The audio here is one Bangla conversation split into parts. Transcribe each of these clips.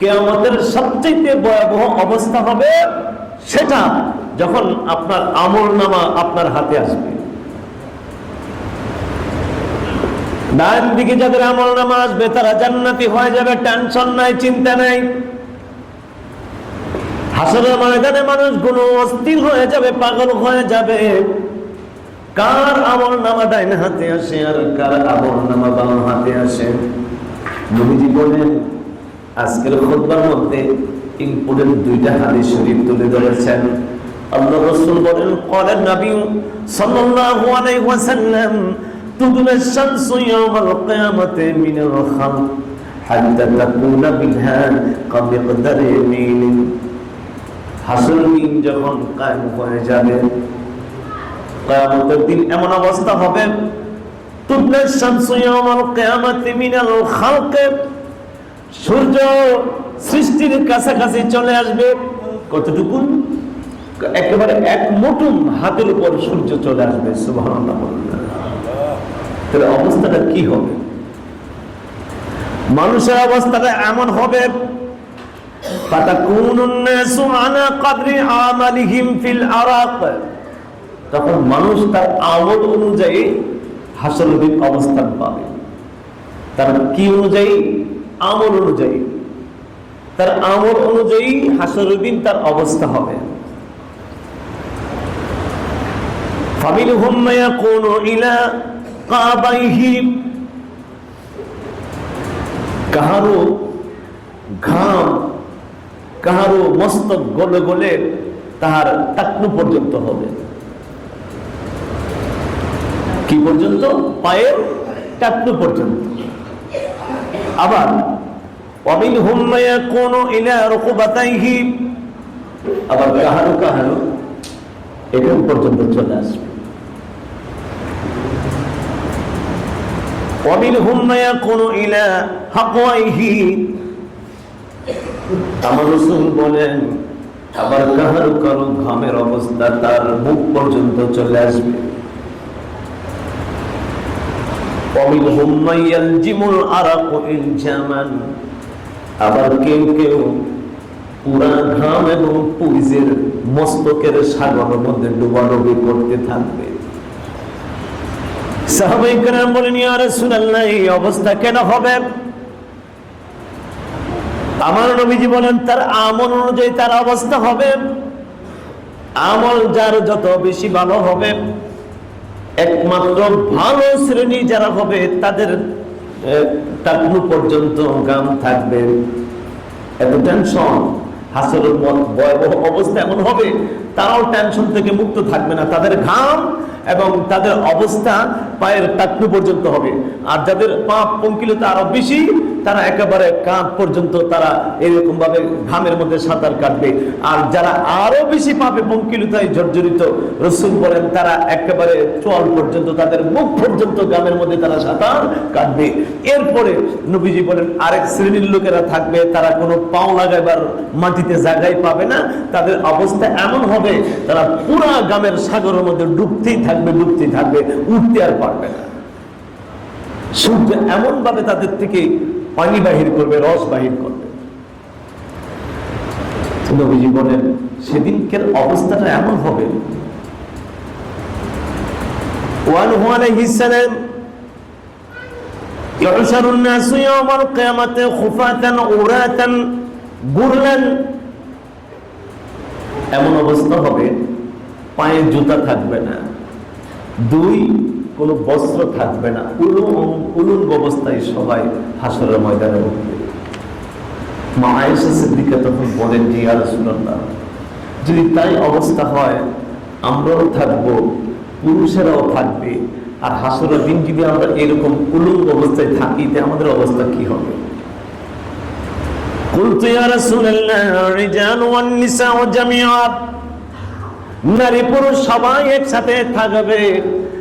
কেয়ামতের সবচেয়ে ভয়াবহ অবস্থা হবে সেটা যখন আপনার আমল নামা আপনার হাতে আসবে। ডান দিকে যাদের আমল নামা আসবে, তারা জান্নাতি হয়ে যাবে, টেনশন নাই, চিন্তা নাই। হাসরের ময়দানে মানুষ গুণ অস্থির হয়ে যাবে, পাগল হয়ে যাবে। কার আমল নামা ডাইন হাতে আসে আর কার আমল নামা বাম হাতে আসে? নবীজি বলেন আজকের খুতবার মধ্যে ইম্পর্টেন্ট দুইটা হাদিস শরীফ তুলে ধরেছেন। আল্লাহ রসুল বলেন করেন নবী সাল্লাল্লাহু আলাইহি ওয়াসাল্লাম, তুদুনা শামসু ইয়াউমাল কিয়ামাতি মিনাল খালক হাত্তা তাকুনা বিহা বিলহা কামিকদারি মিন। হাসর মিন যখন কায়েম হয়ে যাবে, কিয়ামতের দিন এমন অবস্থা হবে, তুদুনা শামসু ইয়াউমাল কিয়ামাতি মিনাল খালক। সূর্য সৃষ্টির কাছাকাছি চলে আসবে। কতটুকু একেবারে এক মুঠুম হাতের উপর সূর্য চলে আসবে, সুবহানাল্লাহ তাহলে অবস্থাটা কি হবে? মানুষের অবস্থাটা এমন হবে তখন মানুষ তার আমল অনুযায়ী হাসরুদ্দিন অবস্থান পাবে। তার কি অনুযায়ী? আমল অনুযায়ী তার আমল অনুযায়ী হাসরুদ্দিন তার অবস্থা হবে فمنهم من يكون إلى قابيه কাহারো ঘাম কাহারো মস্তক গলে গলে তাহার টাকনু পর্যন্ত হবে কি পর্যন্ত পায়ের টাকনু পর্যন্ত আবার অমিন হুম্মায়া কোন ইলা রকুবাতাইহি, আবার কাহারো কাহারো এখান পর্যন্ত চলে আসবে। অমিন হুম্মায়া কোন ইলা হাকওয়াইহি আমার রসুল বলেন, আবার কাহারো কারও ঘামের অবস্থা তার মুখ পর্যন্ত চলে আসবে। ومنهم من يلجم العرق الجما আবার কেউ কেউ পুরা ঘাম এবং পুইজের মস্তকের সাগরের মধ্যে ডুবাডুবি করতে থাকবে সাহাবাই কেরাম বলেন ইয়া রাসূলুল্লাহ এই অবস্থা কেন হবে আমার নবীজি বলেন তার আমল অনুযায়ী তার অবস্থা হবে আমল যার যত বেশি ভালো হবে একমাত্র ভালো শ্রেণি যারা হবে, তাদের টাকনু পর্যন্ত গাম থাকবে। এত টেনশন হাসরের ভয়াবহ অবস্থা এমন হবে, তারাও টেনশন থেকে মুক্ত থাকবে না। তাদের ঘাম এবং তাদের অবস্থা পায়ের টাকনু পর্যন্ত হবে। আর যাদের পা পঙ্কিলতা আরও বেশি তারা একেবারে কাঁধ পর্যন্ত তারা এরকম ভাবে ঘামের মধ্যে সাঁতার কাটবে। আর যারা আরও বেশি পাবে পঙ্কিলতায় জর্জরিত, রসুল বলেন, তারা একেবারে চোয়াল পর্যন্ত, তাদের মুখ পর্যন্ত গ্রামের মধ্যে তারা সাঁতার কাটবে। এরপরে নবীজি বলেন, আরেক শ্রেণির লোকেরা থাকবে, তারা কোনো পাও লাগাইবার মাটিতে জায়গায় পাবে না। তাদের অবস্থা এমন হবে, তারা পুরা গ্রামের সাগরের মধ্যে ডুবতেই থাকবে ডুবতেই থাকবে, উঠতে আর পারবে না। সূর্য এমন ভাবে তাদের থেকে পানি বাহির করবে রস বাহির করবে নবীজি বলেন সেদিনকের অবস্থাটা এমন হবে وعنه عليه السلام يحشر الناس يوم القيامة خفاة عراة غرلا এমন অবস্থা হবে পায়ে জুতা থাকবে না দুই কোনো বস্ত্র থাকবে না উলুঙ্গ উলুঙ্গ অবস্থায় সবাই হাসরের ময়দানে উঠবে মা আয়েশা সিদ্দিকা তখন বলেন যে ইয়া রাসূলুল্লাহ যদি তাই অবস্থা হয় আমরাও থাকব পুরুষেরাও থাকবে আর হাসরের দিন যদি আমরা এরকম উলুঙ্গ অবস্থায় থাকি তে আমাদের অবস্থা কি হবে قلت يا رسول الله الرجال والنساء جميعا নারী পুরুষ সবাই একসাথে থাকবে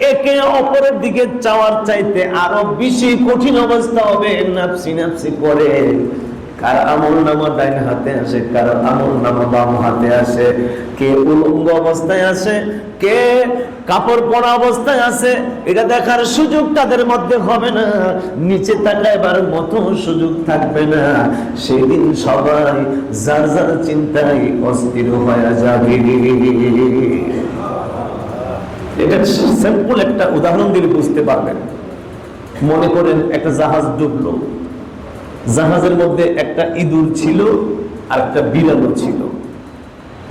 একে অপরের দিকে চাওয়ার চাইতে আরও বেশি কঠিন অবস্থা হবে। নাফসি নাফসি করে। এটা দেখার সুযোগ তাদের মধ্যে হবে না। নিচে সুযোগ থাকবে না। সেদিন সবাই যার যার চিন্তায় অস্থির হয়ে যাবে। এটা সিম্পল একটা উদাহরণ দিলে বুঝতে পারবেন। মনে করেন একটা জাহাজ ডুবলো। জাহাজের মধ্যে একটা ইঁদুর ছিল আর একটা বিড়ালও ছিল।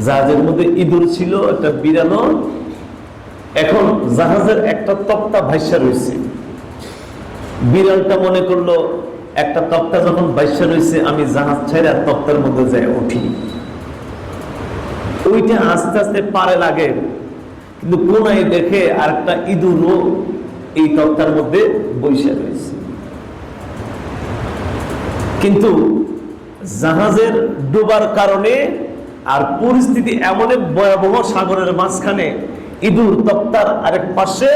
জাহাজের মধ্যে ইঁদুর ছিল, একটা বিড়ালও। এখন জাহাজের একটা তক্তা ভাইসা রয়েছে। বিড়ালটা মনে করল, একটা তক্তা যখন ভাইসা রয়েছে, আমি জাহাজ ছেড়ে তক্তার মধ্যে যাই, উঠি। ওইটা আস্তে আস্তে পারে লাগে। কিন্তু কোনায় দেখে আর একটা ইঁদুরও এই তক্তার মধ্যে বৈশা রয়েছে। কিন্তু জাহাজের ডোবার কারণে আর পরিস্থিতি এমন এক ভয়াবহ সাগরের মাঝখানে ইঁদুর তক্তার আরেক পাশে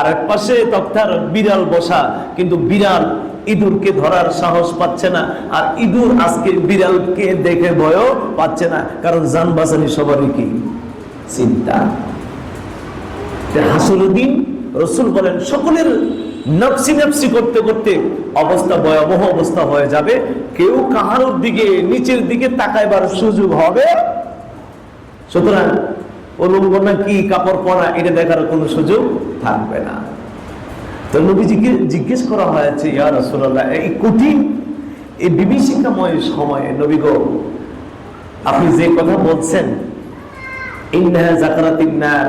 আরেক পাশে তক্তার বিড়াল বসা। কিন্তু বিড়াল ইঁদুরকে ধরার সাহস পাচ্ছে না আর ইঁদুর আজকে বিড়ালকে দেখে ভয়ও পাচ্ছে না। কারণ যান বাঁচানি সবারই কি? চিন্তা। রসুল বলেন, সকলের নফসি নফসি করতে করতে অবস্থা ভয়াবহ অবস্থা হয়ে যাবে। কেউ দিকে, নিচের দিকে তাকাইবার সুযোগ হবে? সুতরাং কি কাপড় পরা, এটা দেখার কোনো সুযোগ থাকবে না। তো নবীজিকে জিজ্ঞেস করা হয়েছে, ইয়া রসুল্লাহ এই কঠিন, এই বিভীষিকাময় সময়ে নবী গো আপনি যে কথা বলছেন, ইন্নাহা জাকারাতিন নার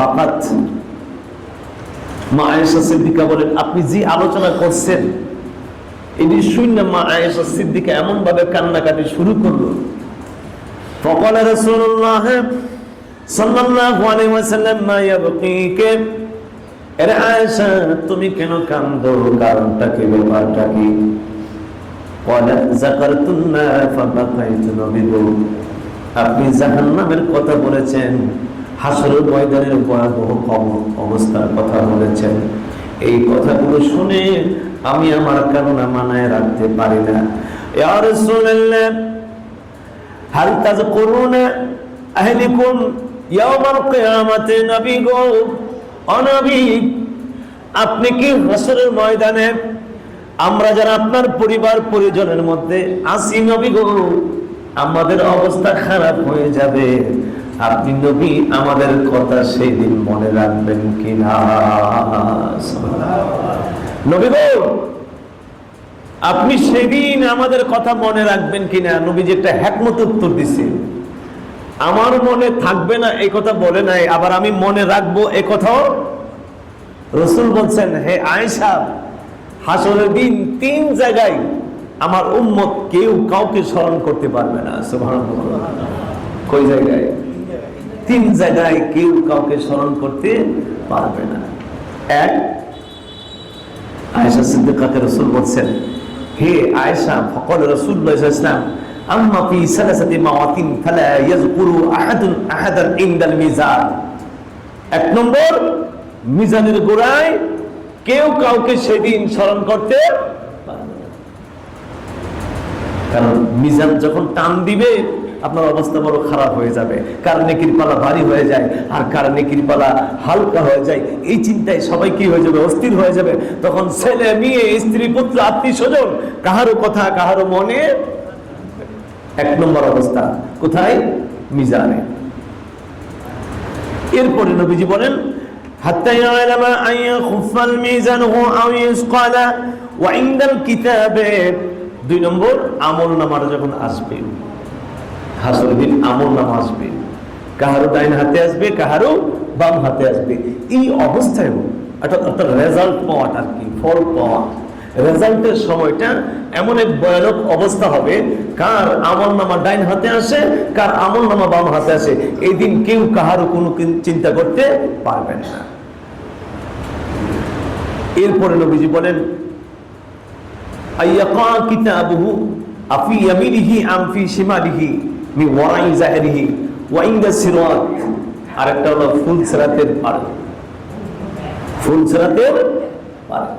বাকাত মা আয়েশা সিদ্দিকা বলেন আপনি যে আলোচনা করছেন এটি শূন্য মা আয়েশা সিদ্দিকা এমন ভাবে কান্নাকাটি শুরু করলো فقال رسول الله صلى الله عليه وسلم ما يبقيك এরে আয়েশা তুমি কেন কান্দো কারণটা কি ব্যাপারটা কি قال ذكرت النار فبقيت نبيذ আপনি জাহান্নামের কথা বলেছেন হাসরের ময়দানের ভয়াবহ অবস্থার কথা বলেছেন। এই কথাগুলো শুনে আমি আমার কারণা মানায় রাখতে পারি না। আপনি কি হাসরের ময়দানে, আমরা যারা আপনার পরিবার পরিজনের মধ্যে আসি নবী গো, আমাদের অবস্থা খারাপ হয়ে যাবে। আপনি নবী, আমাদের কথা সেই দিন মনে রাখবেন কিনা? নবী আপনি সেদিন আমাদের কথা মনে রাখবেন কিনা? নবী যে একটা হ্যাকমত উত্তর দিছে। আমার মনে থাকবে না, এই কথা বলে নাই, আবার আমি মনে রাখব এ কথাও? রসুল বলছেন, হে আয়সা হাসরের দিন তিন জায়গায় আমার উম্মত কেউ কাউকে স্মরণ করতে পারবে না। কই জায়গায়? তিন জায়গায় কেউ কাউকে স্মরণ করতে পারবে না এক, আয়েশা সিদ্দিকাকে রসুল বলছেন, হে আয়েশা ফকল রসুল্লাহ ইসলাম এক নম্বর, মিজানের গোড়ায় কেউ কাউকে সেদিন স্মরণ করতে। কারণ মিজান যখন টান দিবে আপনার অবস্থা বড় খারাপ হয়ে যাবে কার নেকির পালা ভারী হয়ে যায় আর কার নেকির পালা হালকা হয়ে যায় এই চিন্তায় সবাই কি হয়ে যাবে অস্থির হয়ে যাবে তখন ছেলে মেয়ে স্ত্রী পুত্র আত্মীয় স্বজন কাহারও কথা কাহারও মনে এক নম্বর অবস্থা কোথায় মিজানে এরপরে নবীজি বলেন حتى يعلم أن يخف الميزان أو يثقل وعند الكتاب দুই নম্বর আমল নামার যখন আসবে হাসর দিন আমল নামা আসবে। কাহারো ডাইন হাতে আসবে, কাহারো বাম হাতে আসবে। এই অবস্থায় অর্থাৎ অর্থাৎ রেজাল্ট পাওয়াটা আর কি, ফল পাওয়া। রেজাল্টের সময়টা এমন এক ভয়ানক অবস্থা হবে, কার আমল নামা ডাইন হাতে আসে, কার আমল নামা বাম হাতে আসে, এই দিন কেউ কাহারও কোনো চিন্তা করতে পারবেন না। এরপরে নবীজি বলেন আইয়াকা কিতাবুহু, আফি ইয়ামিনিহি আম ফি শিমালিহি? মি ওয়ারাই জাহরিহি ওয়া ইনদা সিরাত আরেকটা হলো ফুল সিরাতের পারে। ফুল সিরাতের পারে।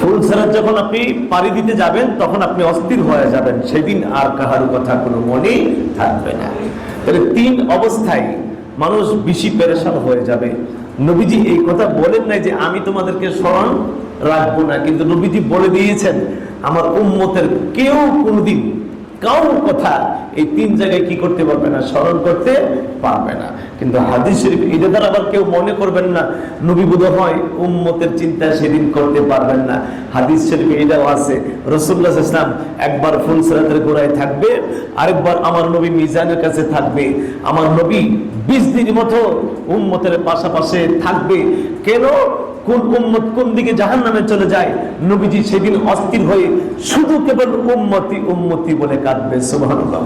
ফুল সিরাত যখন আপনি পাড়ি দিতে যাবেন, তখন আপনি অস্থির হয়ে যাবেন। সেদিন আর কাহার কথা কোনো মনে থাকবে না। তাহলে তিন অবস্থায় মানুষ বেশি পেরেশান হয়ে যাবে। নবীজি এই কথা বলেন নাই যে, আমি তোমাদেরকে স্মরণ রাখব না। কিন্তু নবীজি বলে দিয়েছেন, আমার উম্মতের কেউ কোনোদিন কথা, এই তিন জায়গায় কি করতে পারবে না, স্মরণ করতে পারবে না। কিন্তু হাদিস শরীফ এটা দ্বারা আবার কেউ মনে করবেন না হয় উম্মতের চিন্তা সেদিন করতে পারবেন না। হাদিস শরীফ এটাও আছে রসুল্লাহ ইসলাম একবার ফুল গোড়ায় থাকবে, আরেকবার আমার নবী মিজানের কাছে থাকবে। আমার নবী বিশ দিন মতো উম্মতের পাশাপাশি থাকবে। কেন? কোন উম্মত কোন দিকে জাহান নামে চলে যায়? নবীজি সেদিন অস্থির হয়ে শুধু কেবল উম্মতি উম্মতি বলে কাঁদবে সুবহানাল্লাহ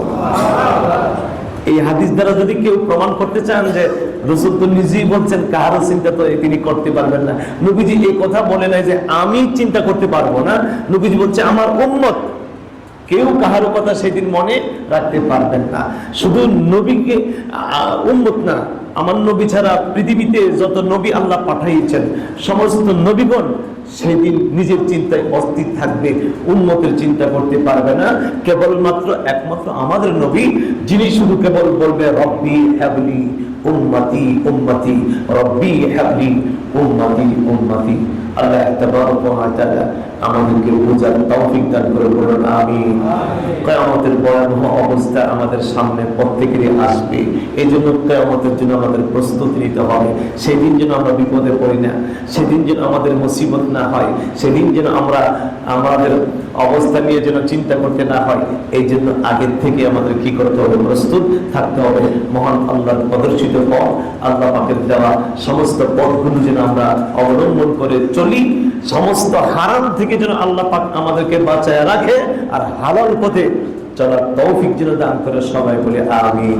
এই হাদিস দ্বারা যদি কেউ প্রমাণ করতে চান যে রসুল তো নিজেই বলছেন চিন্তা তো তিনি করতে পারবেন না। নবীজি এই কথা বলে নাই যে আমি চিন্তা করতে পারব না। নবীজি বলছে আমার উম্মত কেউ কাহারও কথা সেদিন মনে রাখতে পারবেন না। শুধু নবীকে আহ, উম্মত না আমার নবী ছাড়া পৃথিবীতে যত নবী আল্লাহ পাঠাইছেন সমস্ত নবীগণ সেদিন নিজের চিন্তায় অস্থির থাকবে উন্মতের চিন্তা করতে পারবে না। কেবলমাত্র একমাত্র আমাদের নবী যিনি শুধু কেবল বলবে রব্বি হ্যাবলি উম্মতি উম্মতি রব্বি হ্যাবলি উম্মতি উম্মতি। আল্লাহ তাবারক ওয়া তাআলা আমাদেরকে বোঝার তৌফিক দান করে বলুন আমিন। কিয়ামতের ভয়াবহ অবস্থা আমাদের সামনে প্রত্যেকেরই আসবে। এই জন্য কিয়ামতের জন্য আমাদের প্রস্তুতি নিতে হবে। সেদিন যেন আমরা বিপদে পড়ি না সেদিন যেন আমাদের মুসিবত না হয়, সেদিন যেন আমরা আমাদের অবস্থা নিয়ে যেন চিন্তা করতে না হয়, এই জন্য আগের থেকে আমাদের কি করতে হবে? প্রস্তুত থাকতে হবে। মহান আল্লাহর প্রদর্শিত পথ, আল্লাহ পাকের দেওয়া সমস্ত পথগুলো যেন আমরা অবলম্বন করে চলি, সমস্ত হারাম থেকে যেন আল্লাহ পাক আমাদেরকে বাঁচায় রাখে, আর হালাল পথে চলার তৌফিক যেন দান করে সবাই বলে আমিন।